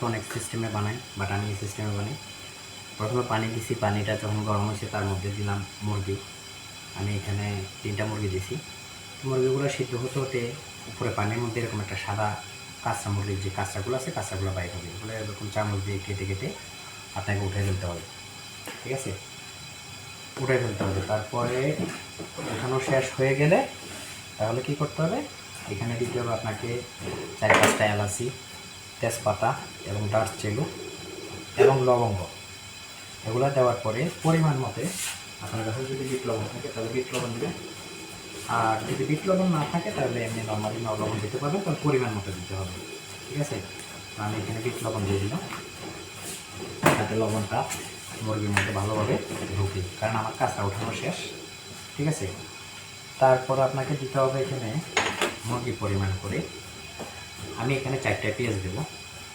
অনেকে অনেক সিস্টেমে বানায় বাট আমি সিস্টেমে বানাই। প্রথমে পানি দিছি, পানিটা যখন গরম হয়েছে তার মধ্যে দিলাম মুরগি। আমি এখানে তিনটা মুরগি দিছি। মুরগিগুলো সিদ্ধ হতে হতে উপরে পানির মধ্যে এরকম একটা সাদা কাঁচা মুরগির যে কাঁচাগুলো আছে, কাঁচাগুলো বাইর হবে। এগুলো এরকম চামচ দিয়ে কেটে কেটে আপনাকে উঠে ফেলতে হবে। ঠিক আছে? উঠে ফেলতে হবে। তারপরে উঠানো শেষ হয়ে গেলে তাহলে কি করতে হবে? এখানে দিতে হবে আপনাকে চার পাঁচটা এলাচি। তেজপাতা এবং দারচিনি এবং লবঙ্গ। এগুলো দেওয়ার পরে পরিমাণ মতে আপনার কাছে যদি বিট লবণ থাকে তাহলে বিট লবণ দেবেন। আর যদি বিট লবণ না থাকে তাহলে এমনি নর্মালি লবণ দিতে পারবেন তাহলে পরিমাণ মতো দিতে হবে। ঠিক আছে? আমি এখানে বিট লবণ দিয়ে দিলাম। যাতে লবণটা মুরগির মধ্যে ভালোভাবে ঢুকে, কারণ আমার কাঁচা ওঠানো শেষ। ঠিক আছে? তারপর আপনাকে দিতে হবে এখানে মুরগি পরিমাণ করে আমি এখানে চারটা পেঁয়াজ দেবো।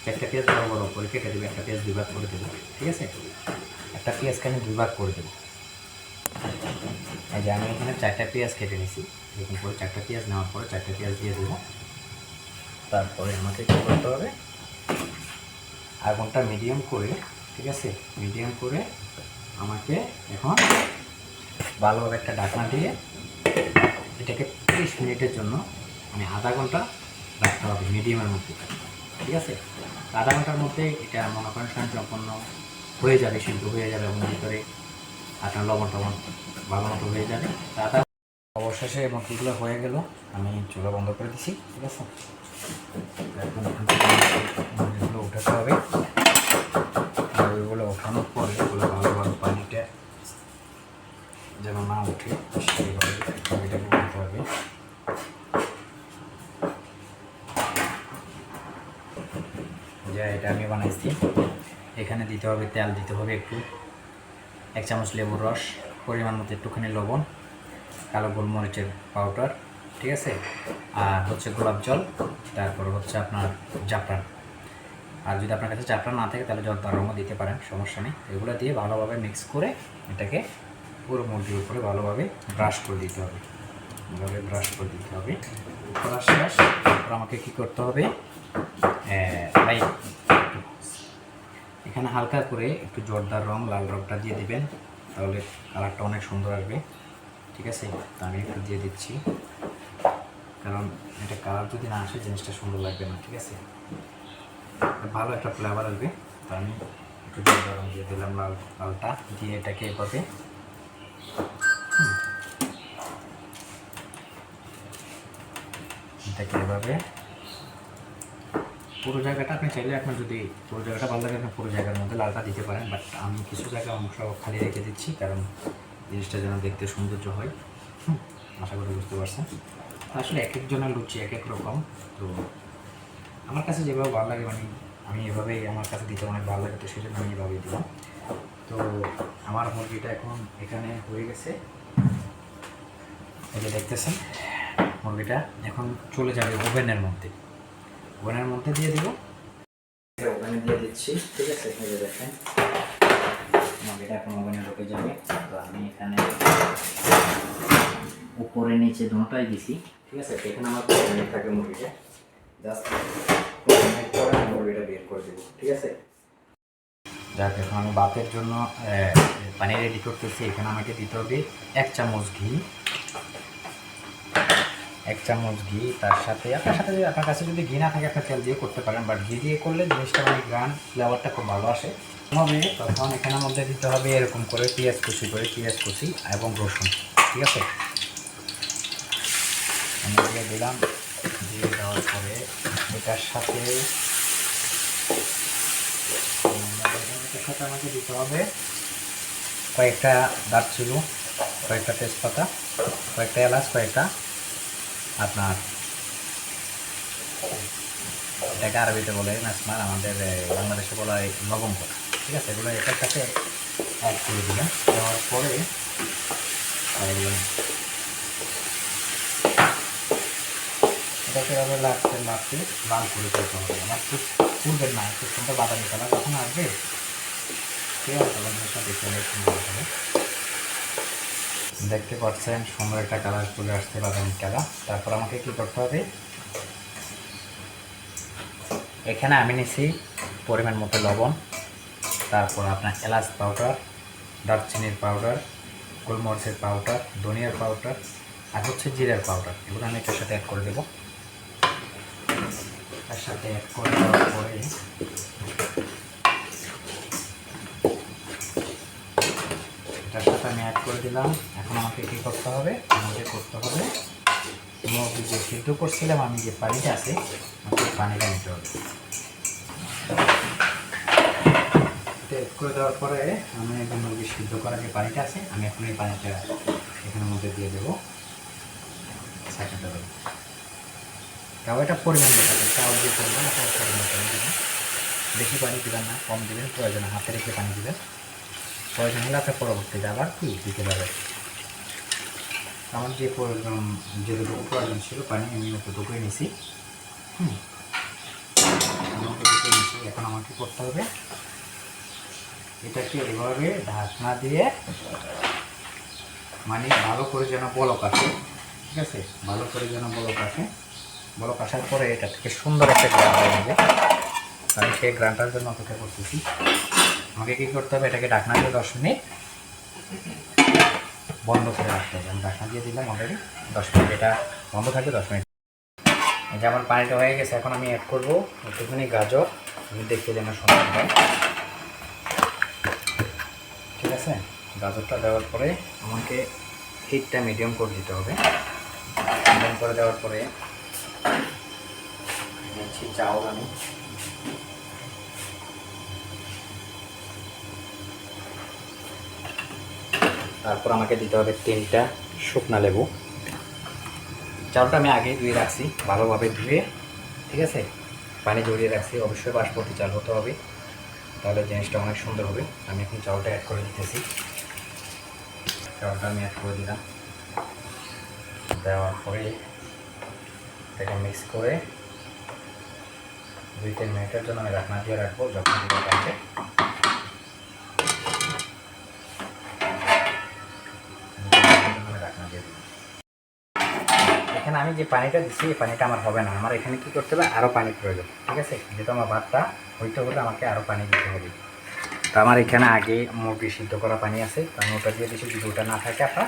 চারটা পেঁয়াজ বড় বড় করে কেটে দেবো, একটা পেঁয়াজ দুই করে দেবো, ঠিক আছে? একটা পেঁয়াজকে আমি দুই ভাগ করে দেবো। এই যে আমি এখানে চারটা পেঁয়াজ কেটে নিয়েছি এরকম করে চারটা পেঁয়াজ নেওয়ার পরে চারটা পেঁয়াজ দিয়ে দেবো। তারপরে আমাকে কী করতে হবে? আগুনটা মিডিয়াম করে, ঠিক আছে? মিডিয়াম করে আমাকে এখন ভালোভাবে একটা ঢাকনা দিয়ে এটাকে তিরিশ মিনিটের জন্য মানে আধা ঘণ্টা রাখতে হবে মিডিয়ামের মধ্যে ঠিক আছে? আধা ঘণ্টার মধ্যে এটা মনে করেন সম্পন্ন হয়ে যাবে সিদ্ধ হয়ে যাবে এবং ভিতরে আপনার লবণ টবণ ভালো মতো হয়ে যাবে। আধা অবশেষে কীগুলো হয়ে গেল। আমি চুলা বন্ধ করে দিছি, ঠিক আছে? এখন উঠাতে হবে মুরগিগুলো ওঠানোর পরে এগুলো ভালোভাবে পানিটা যেন না উঠে সেইভাবে মুরগিটাকে উঠাতে হবে যা এটা আমি বানাইছি এখানে দিতে হবে তেল, দিতে হবে একটু। এক চামচ লেবুর রস, পরিমাণ মতো একটুখানি লবণ, কালো গোলমরিচের পাউডার ঠিক আছে? আর হচ্ছে গোলাপ জল, তারপর হচ্ছে আপনার জাফরান। আর যদি আপনার কাছে জাফরান না থাকে, তাহলে জর্দার রঙও দিতে পারেন, সমস্যা নেই। এগুলো দিয়ে ভালোভাবে মিক্স করে এটাকে পুরো মুরগির উপরে ভালোভাবে ব্রাশ করে দিতে হবে। ভালোভাবে ব্রাশ করে দিতে হবে। করার শেষ আমাকে কী করতে হবে? ভাই এখানে হালকা করে একটু জর্দার রং, লাল রংটা দিয়ে দিবেন। তাহলে কালারটা অনেক সুন্দর আসবে। ঠিক আছে? আমি একটু দিয়ে দিচ্ছি। কারণ এটা কালার যদি না আসে, জিনিসটা সুন্দর লাগবে না। ঠিক আছে? ভালো একটা ফ্লেভার আসবে। তো আমি একটু জর্দার রং দিয়ে দিলাম লাল, লালটা। দিয়ে এটাকে এভাবে এটাকে এভাবে পুরো জায়গাটা আপনি চাইলে আপনার যদি পুরো জায়গাটা ভালো লাগে, আপনি পুরো জায়গার মধ্যে লালটা দিতে পারেন। বাট আমি কিছু জায়গা অংশ খালি রেখে দিচ্ছি, কারণ জিনিসটা যেন দেখতে সৌন্দর্য হয়। আশা করি বুঝতে পারছেন। আসলে এক একজনের লুচি এক এক রকম। তো আমার কাছে যেভাবে ভালো লাগে মানে আমি এভাবেই আমার কাছে দিতে অনেক ভালো লাগে, তো জন্য আমি এভাবেই দিলাম। তো আমার মুরগিটা এখন এখানে হয়ে গেছে। যে দেখতেছেন মুরগিটা, এখন চলে যাবে ওভেনের মধ্যে। ওভেনের মধ্যে দিয়ে দিব। ওভেনে দিয়ে দিচ্ছি ঠিক আছে? যে দেখেন মুরগিটা এখন ওভেনে ঢুকে যাবে। তো আমি এখানে উপরে নিচে দুটোটাই দিছি ঠিক আছে? এখানে আমার মিনিট থাকে মুরগিটা জাস্ট মিনিট পরে আমি মুরগিটা বের করে দেবো ঠিক আছে? যাক এখন আমি বাতের জন্য পানি রেডি করতেছি। এখানে আমাকে দিতে হবে এক চামচ ঘি। এক চামচ ঘি, তার সাথে আপনার সাথে যদি আপনার কাছে যদি ঘি না থাকে, আপনার তেল দিয়ে করতে পারেন বাট ঘি দিয়ে করলে জিনিসটা মানে গ্রান ফ্লেভারটা খুব ভালো আসে। হবে তখন এখানের মধ্যে দিতে হবে এরকম করে পেঁয়াজ কুচি করে, পেঁয়াজ কুচি এবং রসুন, ঠিক আছে? আমি দিয়ে দিলাম, দিয়ে দেওয়ার পরে এটার সাথে এটার সাথে আমাকে দিতে হবে কয়েকটা দারচিনি, কয়েকটা তেজপাতা, কয়েকটা এলাচ, কয়েকটা আপনার এটাকে আরবিতে বলে নাসমান আমাদের বাংলাদেশে বলা হয় লবঙ্গ ঠিক আছে? এগুলো এটার সাথে অ্যাড করে দিলাম। দেওয়ার পরে এটাকে এভাবে লাগতে লাগতে লাল করে ফেলতে হবে। আমার খুব পূর্বের না, খুব সুন্দর বাদামি কালার। যখন আসবে ঠিক আছে তখন জিনিসটা সুন্দর দেখতে পাচ্ছেন, সুন্দর একটা কালার চলে আসছে বাদামি কালার তারপর আমাকে কি করতে হবে? এখানে আমি নিছি পরিমাণ মতো লবণ, তারপর আপনার এলাচ পাউডার দারচিনির পাউডার গোলমরিচের পাউডার ধনিয়ার পাউডার আর হচ্ছে জিরার পাউডার এগুলো আমি এটার সাথে অ্যাড করে দেবো। তার সাথে অ্যাড করে দেওয়ার পরে এটার সাথে আমি অ্যাড করে দিলাম। এখন আমাকে কী করতে হবে? আমাকে করতে হবে মুরগি যে সিদ্ধ করছিলাম, আমি যে পানিটা আছে, আমাকে পানিটা নিতে হবে। অ্যাড করে দেওয়ার পরে আমি এখন মুরগি সিদ্ধ করা যে পানিটা আছে, আমি এখন এই পানিটা এখানের মধ্যে দিয়ে দেবো। তাও এটা পরিমাণ দেখাবে চাউল দিয়ে করবেন আপনার পরিমাণ দেবেন বেশি পানি দেবেন না, কম দেবেন, প্রয়োজন হাতে রেখে পানি দেবেন। প্রয়োজন হলে আপনার পরবর্তীতে আবার কি দিতে পারবেন আমার যে প্রয়োজন, যেটুকু প্রয়োজন ছিল, পানি আমি অতটুকুই নিছি। হুম। এখন আমাকে করতে হবে? এটাকে এভাবে ঢাকনা দিয়ে মানে ভালো করে যেন বলক আসে। ঠিক আছে? ভালো করে যেন বলক আসে। বলক আসার পরে এটা থেকে সুন্দর একটা গ্রান হয়ে যাবে আমি সেই গ্রানটার জন্য অপেক্ষা করতেছি। আমাকে কী করতে হবে? এটাকে ঢাকনা দিয়ে দশ মিনিট বন্ধ করে রাখতে হবে। আমি ঢাকনা দিয়ে দিলাম অলরেডি দশ মিনিট। এটা বন্ধ থাকবে দশ মিনিট। যে আমার পানিটা হয়ে গেছে, এখন আমি অ্যাড করব একটুখানি গাজর। আমি দেখিয়ে যেন সুন্দর হয়। ঠিক আছে? গাজরটা দেওয়ার পরে আমাকে হিটটা মিডিয়াম করে দিতে হবে। মিডিয়াম করে দেওয়ার পরে চাউল আমি। তারপর আমাকে দিতে হবে তিনটা শুকনা লেবু। চালটা আমি আগে ধুয়ে রাখছি, ভালোভাবে ধুয়ে, ঠিক আছে? পানি জড়িয়ে রাখছি, অবশ্যই বাসপতি চাল হতে হবে, তাহলে জিনিসটা অনেক সুন্দর হবে। আমি এখন চালটা অ্যাড করে দিতেছি চালটা আমি অ্যাড করে দিলাম। দেওয়ার পরে এটাকে মিক্স করে দুই তিন মিনিটের জন্য আমি রাখনা দিয়ে রাখব, যখন দিতে পারবে এখানে আমি যে পানিটা দিচ্ছি এই পানিটা আমার হবে না। আমার এখানে কি করতে হবে? আরও পানি প্রয়োজন, ঠিক আছে? যেহেতু আমার ভাতটা হইতে হলে আমাকে আরও পানি দিতে হবে। তো আমার এখানে আগে মুরগি সিদ্ধ করা পানি আছে। তো আমি ওটা দিয়ে দিচ্ছি যদি ওটা না থাকে আপনার,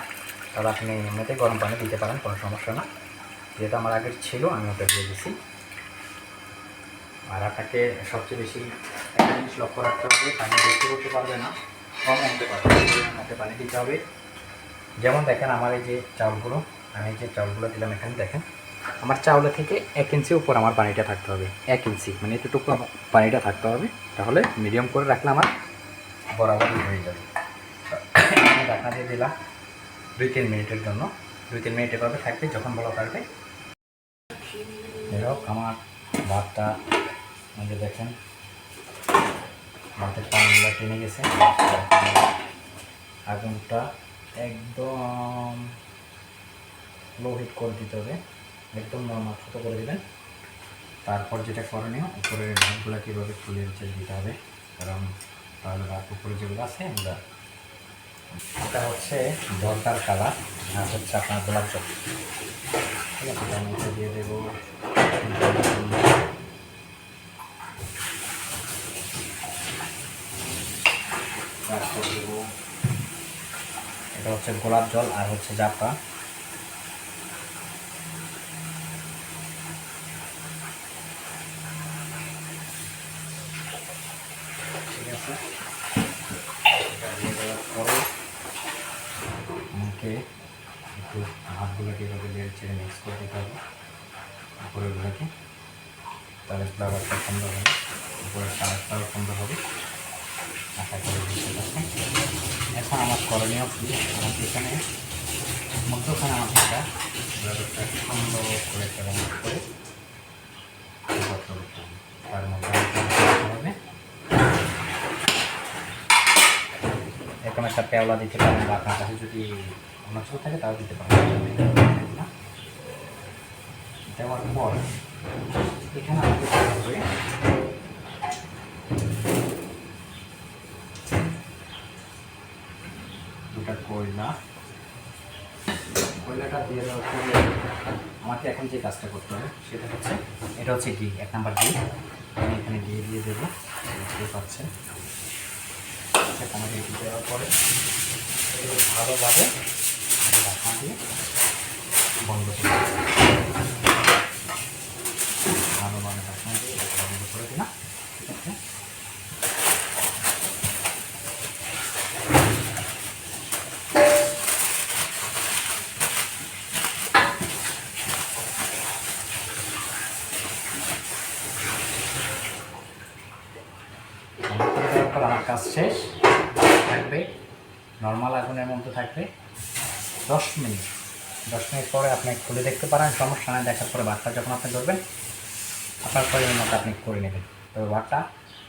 তাহলে আপনি এমনিতে গরম পানি দিতে পারেন, কোনো সমস্যা না। যেহেতু আমার আগের ছিল, আমি ওটা দিয়ে দিছি। আর আপনাকে সবচেয়ে বেশি একটা জিনিস লক্ষ্য রাখতে হবে, পানি বেশি করতে পারবে না, কম আনতে পারবে। পানি দিতে হবে। যেমন দেখেন, আমার এই যে চাউলগুলো আমি যে চাউলগুলো দিলাম এখানে, দেখেন, আমার চাউলের থেকে এক ইঞ্চি উপর আমার পানিটা থাকতে হবে, এক ইঞ্চি মানে এতটুকু পানিটা থাকতে হবে, তাহলে মিডিয়াম করে রাখলে আমার বরাবরই হয়ে যাবে। ঢাকনা দিয়ে দিলাম দুই তিন মিনিটের জন্য, দুই তিন মিনিট এভাবে থাকবে, যখন বলা পারবে। এরকম আমার ভাতটা আমাকে দেখেন, ভাতের পানিগুলো টেনে গেছে। আগুনটা একদম লো হিট করে দিতে হবে। একদম নর্মাল ছোট করে দেবেন। তারপর যেটা করণীয় উপরের ভাতগুলো কীভাবে খুলে দিতে হবে। কারণ তাহলে ভাত উপরে যেগুলো আছে আমরা এটা হচ্ছে জলটার কালার, আর হচ্ছে আপনার গোলাপ জল ঠিক আছে আমি এটা দিয়ে দেবো। তারপর দেবো। এটা হচ্ছে গোলাপ জল, আর হচ্ছে জাপা পরে আমাকে একটু হাতগুলোকে এভাবে লেড়ে ছেড়ে মিক্স করে দিতে হবে। উপরেগুলোকে তাহলে সুন্দর হবে। উপরের কালারটাও সুন্দর হবে। আশা করে এখন আমার করণীয় কি? এখানে মধ্যখানে আমাকে একটা সুন্দর করে একটা করে ভর্তি করতে হবে। তার মধ্যে আমাকে দিতে হবে এরকম একটা পেওলা দিতে পারেন বা আপনার কাছে যদি অন্য কিছু থাকে, তাও দিতে পারেন? দেওয়ার পর এখানে হবে দুটা কয়লা। কয়লাটা দিয়ে দেওয়ার পরে আমাকে এখন যে কাজটা করতে হবে, সেটা হচ্ছে, এটা হচ্ছে ঘি এক নাম্বার ঘি আমি এখানে ঘি দিয়ে দেবো। পাচ্ছেন। সেখানে রেখে দেওয়ার পরে। ভালোভাবে ঢাকনা দিয়ে বন্ধ করে দিতে হবে। ভালোভাবে ঢাকনা দিয়ে এটা বন্ধ করে দিলাম ঠিক আছে বন্ধ করে দেওয়ার পর আমার কাজ শেষ থাকবে নর্মাল আগুনের মধ্যে থাকবে দশ মিনিট দশ মিনিট পরে আপনি খুলে দেখতে পারেন, সমস্যা নাই, দেখার পরে ভাতটা যখন আপনি ধরবেন, আপনার পরিমাণ মতো আপনি করে নেবেন। তবে ভাতটা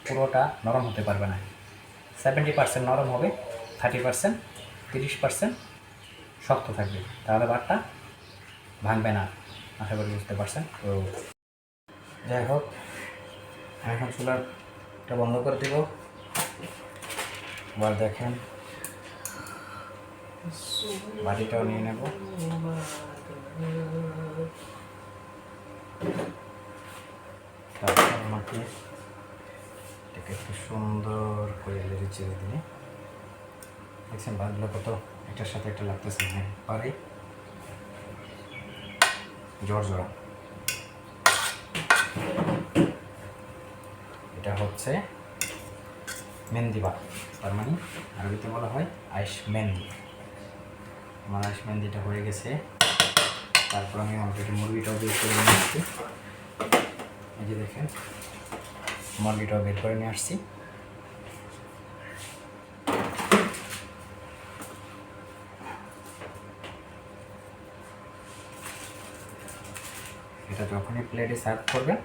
পুরোটা নরম হতে পারবে না। সেভেন্টি পার্সেন্ট নরম হবে থার্টি পার্সেন্ট তিরিশ পার্সেন্ট শক্ত থাকবে। তাহলে ভাতটা ভাঙবে না। আশা করি বুঝতে পারছেন। তো যাই হোক এখন চুলাটা বন্ধ করে দিব। এবার দেখেন। বাটিটাও নিয়ে নেব। তারপর আমাকে এটাকে একটু সুন্দর করে লেড়ে চেড়ে দিয়ে দেখছেন বাদগুলো কত একটার সাথে একটা লাগতেছে হ্যাঁ পারে জোর জোড়া এটা হচ্ছে মেহেন্দি বাট, তার মানে আরবিতে বলা হয় আইস মেহেন্দি। আমার আইস মেহেন্দিটা হয়ে গেছে, তারপর আমি অলরেডি মুরগিটাও বের করে নিয়ে আসছি। এই যে দেখেন, মুরগিটাও বের করে নিয়ে আসছি। এটা যখনই প্লেটে সার্ভ করবেন,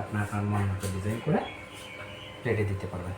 আপনার আপনার মন মতো ডিজাইন করে প্লেটে দিতে পারবেন।